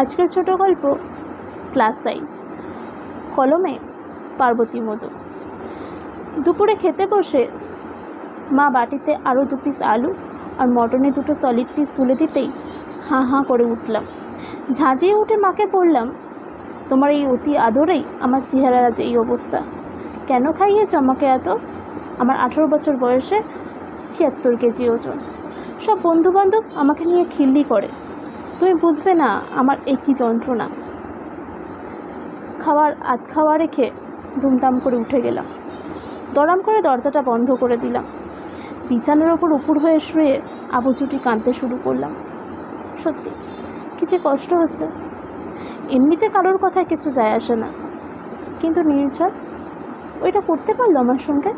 আজকের ছোট গল্প ক্লাস সাইজ। কলমে পার্বতী মধু। দুপুরে খেতে বসে মা বাটিতে আরও দু পিস আলু আর মটনে দুটো সলিড পিস তুলে দিতেই হাঁ হাঁ করে উঠলাম। ঝাঁঝিয়ে উঠে মাকে বললাম, তোমার এই অতি আদরেই আমার চেহারার আজ এই অবস্থা। কেন খাইয়েছ আমাকে এত? আমার আঠেরো বছর বয়সে ছিয়াত্তর কেজি ওজন। সব বন্ধুবান্ধব আমাকে নিয়ে খিল্লি করে। তুমি বুঝবে না আমার এই কী যন্ত্রণা। খাবার আধ খাওয়া রেখে ধুমধাম করে উঠে গেলাম। দরাম করে দরজাটা বন্ধ করে দিলাম। বিছানার ওপর উপর হয়ে শুয়ে আবুচুটি কাঁদতে শুরু করলাম। সত্যি, কি যে কষ্ট হচ্ছে। এমনিতে কারোর কথায় কিছু যায় আসে না। কিন্তু নির্ঝর, ওইটা করতে পারল আমার সঙ্গে?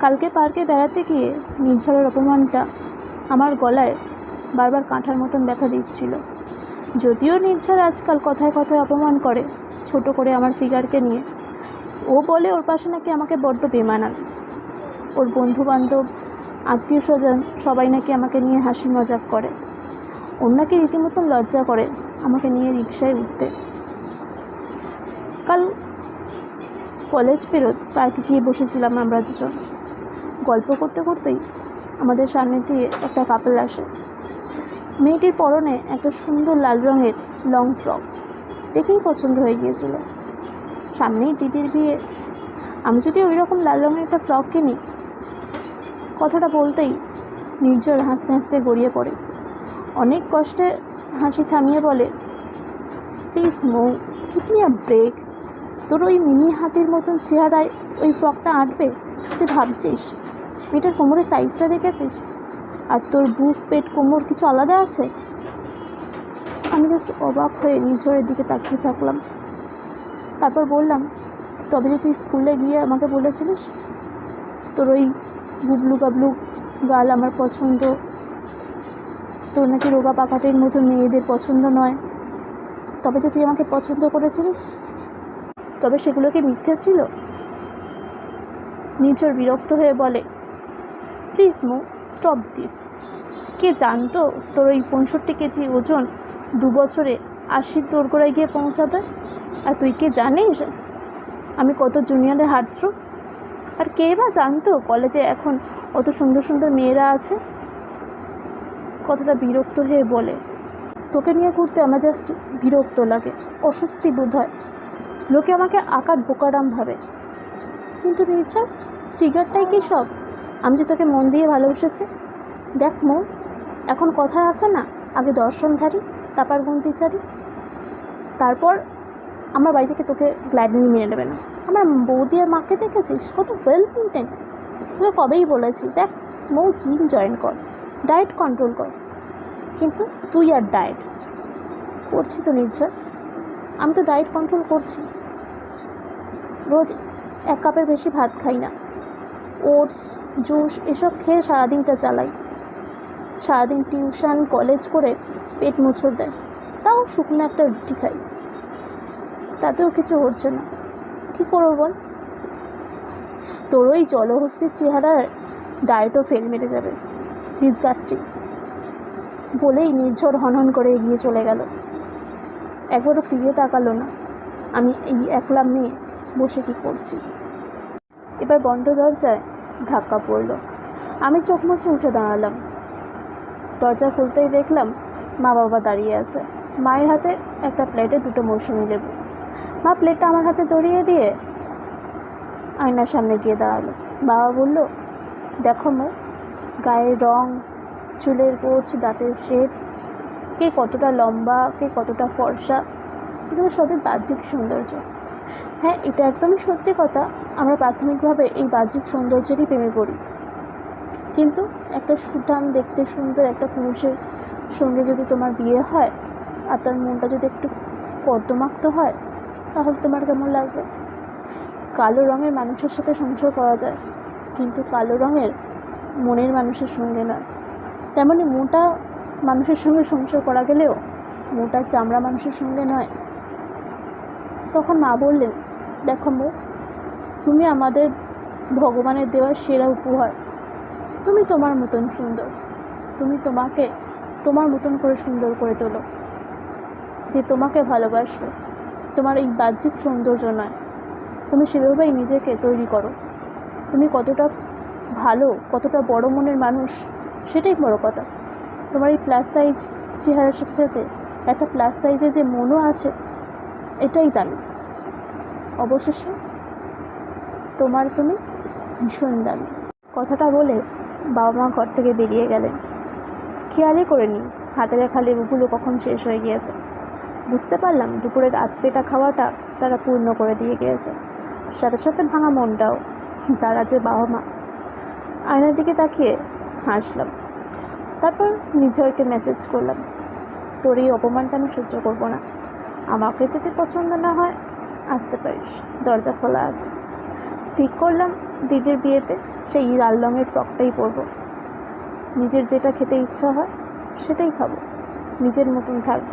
কালকে পার্কে বেড়াতে গিয়ে নির্ঝরের অপমানটা আমার গলায় বারবার কাঁঠার মতন ব্যথা দিচ্ছিল। যদিও নির্ঝর আজকাল কথায় কথায় অপমান করে, ছোট করে আমার ফিগারকে নিয়ে। ও বলে ওর পাশে নাকি আমাকে বড্ড বেমানান। ওর বন্ধু বান্ধব আত্মীয় স্বজন সবাই নাকি আমাকে নিয়ে হাসি মজাক করে। ওর নাকি রীতিমতন লজ্জা করে, আমাকে নিয়ে রিক্সায় উঠতে। কাল কলেজ ফেরত পার্কে গিয়ে বসেছিলাম আমরা দুজন। গল্প করতে করতেই আমাদের সামনে দিয়ে একটা কাপল আসে। মেয়েটির পরনে একটা সুন্দর লাল রঙের লং ফ্রক। দেখেই পছন্দ হয়ে গিয়েছিল। সামনেই দিদির বিয়ে। আমি যদি ওই রকম লাল রঙের একটা ফ্রক কিনি, কথাটা বলতেই নির্জর হাসতে হাসতে গড়িয়ে পড়ে। অনেক কষ্টে হাসি থামিয়ে বলে please Mou give me a break তোর ওই মিনি হাতির মতন চেহারায় ওই ফ্রকটা আঁটবে? তুই ভাবছিস? মেয়েটার কোমরের সাইজটা দেখেছিস? আর তোর বুক, পেট, কোমর কিছু আলাদা আছে? আমি জাস্ট অবাক হয়ে নির্ঝরের দিকে তাকিয়ে থাকলাম। তারপর বললাম, তবে যে তুই স্কুলে গিয়ে আমাকে বলেছিলিস? তোর ওই গুবলু গাবলু গাল আমার পছন্দ। তোর নাকি রোগা পাকাটের মতো মেয়েদের পছন্দ নয়। তবে যে তুই আমাকে পছন্দ করেছিলিস, তবে সেগুলো কি মিথ্যে ছিল? নির্ঝর বিরক্ত হয়ে বলে প্লিজ মু স্টপ দিস। কে জানতো তোর ওই পঁয়ষট্টি কেজি ওজন দু বছরে আশির দোরগোড়ায় গিয়ে পৌঁছাবে? আর তুই কে জানিস? আমি কত জুনিয়রের হাত থ্রু আর কে বা জানতো কলেজে এখন অত সুন্দর সুন্দর মেয়েরা আছে? কতটা বিরক্ত হয়ে বলে, তোকে নিয়ে ঘুরতে আমার জাস্ট বিরক্ত লাগে, অস্বস্তি বোধ হয়। লোকে আমাকে আকার বোকারাম ভাবে। কিন্তু নির্ঝর ফিগারটাই কি সব? আমি যে তোকে মন দিয়ে ভালোবেসেছি। দেখ মো, এখন কথা আছে না, আগে দর্শনধারী তারপর গুণ বিচারি তারপর আমার বাড়ি থেকে তোকে গ্ল্যাডলি মেনে নেবে না। আমার বৌদি আর মাকে দেখেছিস? কত ওয়েল মেনটেন তোকে কবেই বলেছি, দেখ মৌ জিম জয়েন কর ডায়েট কন্ট্রোল কর। কিন্তু তুই আর ডায়েট করছি তো নির্ঝর। আমি তো ডায়েট কন্ট্রোল করছি। রোজ এক কাপের বেশি ভাত খাই না। ওটস, জুস এসব খেয়ে সারাদিনটা চালাই। সারাদিন টিউশন, কলেজ করে পেট মুছড় দেয়। তাও শুকনো একটা রুটি খাই। তাতেও কিছু হচ্ছে না। কী করব বল? তোর ওই জলহস্তির চেহারার ডায়েটও ফেল মেরে যাবে। ডিসগাস্টিং বলেই নির্ঝর হনহন করে এগিয়ে চলে গেল। একবারও ফিরে তাকালো না। আমি এই একলা মেয়ে, বসে কি করছি? এবার বন্ধ দরজায় ধাক্কা পড়ল। আমি চোখ মুছে উঠে দাঁড়ালাম। দরজা খুলতেই দেখলাম মা বাবা দাঁড়িয়ে আছে। মায়ের হাতে একটা প্লেটে দুটো মৌসুমি লেবু। মা প্লেটটা আমার হাতে ধরিয়ে দিয়ে আয়নার সামনে গিয়ে দাঁড়াল। বাবা বলল, দেখো মো, গায়ের রং, চুলের গোছ, দাঁতের শেপ, কে কতটা লম্বা, কে কতটা ফর্সা, এগুলো সবই বাহ্যিক সৌন্দর্য। হ্যাঁ এটা একদমই সত্যি কথা। আমরা প্রাথমিকভাবে এই বাহ্যিক সৌন্দর্যেরই প্রেমে পড়ি। কিন্তু একটা সুঠাম, দেখতে সুন্দর একটা পুরুষের সঙ্গে যদি তোমার বিয়ে হয় আর তার মনটা যদি একটু কর্দমাক্ত হয়, তাহলে তোমার কেমন লাগবে? কালো রঙের মানুষের সাথে সংসার করা যায়, কিন্তু কালো রঙের মনের মানুষের সঙ্গে নয়। তেমনি মোটা মানুষের সঙ্গে সংসার করা গেলেও মোটা, চামড়া মানুষের সঙ্গে নয়। তখন মা বললেন, দেখো মো, তুমি আমাদের ভগবানের দেওয়া সেরা উপহার। তুমি তোমার মতন সুন্দর। তুমি তোমাকে তোমার মতন করে সুন্দর করে তোলো। যে তোমাকে ভালোবাসবে, তোমার এই বাহ্যিক সৌন্দর্য নয়। তুমি সেভাবেই নিজেকে তৈরি করো। তুমি কতটা ভালো, কতটা বড় মনের মানুষ, সেটাই বড় কথা। তোমার এই প্লাস সাইজ চেহারার সাথে সাথে একটা প্লাস সাইজের যে মনও আছে এটাই দামি অবশেষে তোমার তুমি ভীষণ দামি কথাটা বলে বাবা মা ঘর থেকে বেরিয়ে গেলেন। খেয়ালই করিনি, হাতের খালি লেবুগুলো কখন শেষ হয়ে গিয়েছে। বুঝতে পারলাম দুপুরের পেটা খাওয়াটা তারা পূর্ণ করে দিয়ে গিয়েছে। সাথে সাথে ভাঙা মনটাও তারা যে বাবা মা। আয়নার দিকে তাকিয়ে হাসলাম। তারপর নিঝরকে মেসেজ করলাম। তোর এই অপমানটা আমি সহ্য করব না। আমাকে যদি পছন্দ না হয়, আসতে পারিস। দরজা খোলা আছে। ঠিক করলাম, দিদির বিয়েতে সেই লাল রঙের ফ্রকটাই পরবো। নিজের যেটা খেতে ইচ্ছা হয়, সেটাই খাব। নিজের মতন থাকব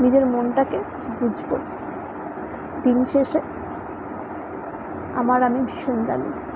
নিজের মনটাকে বুঝব। দিন শেষে আমার আমি ভীষণ দামি।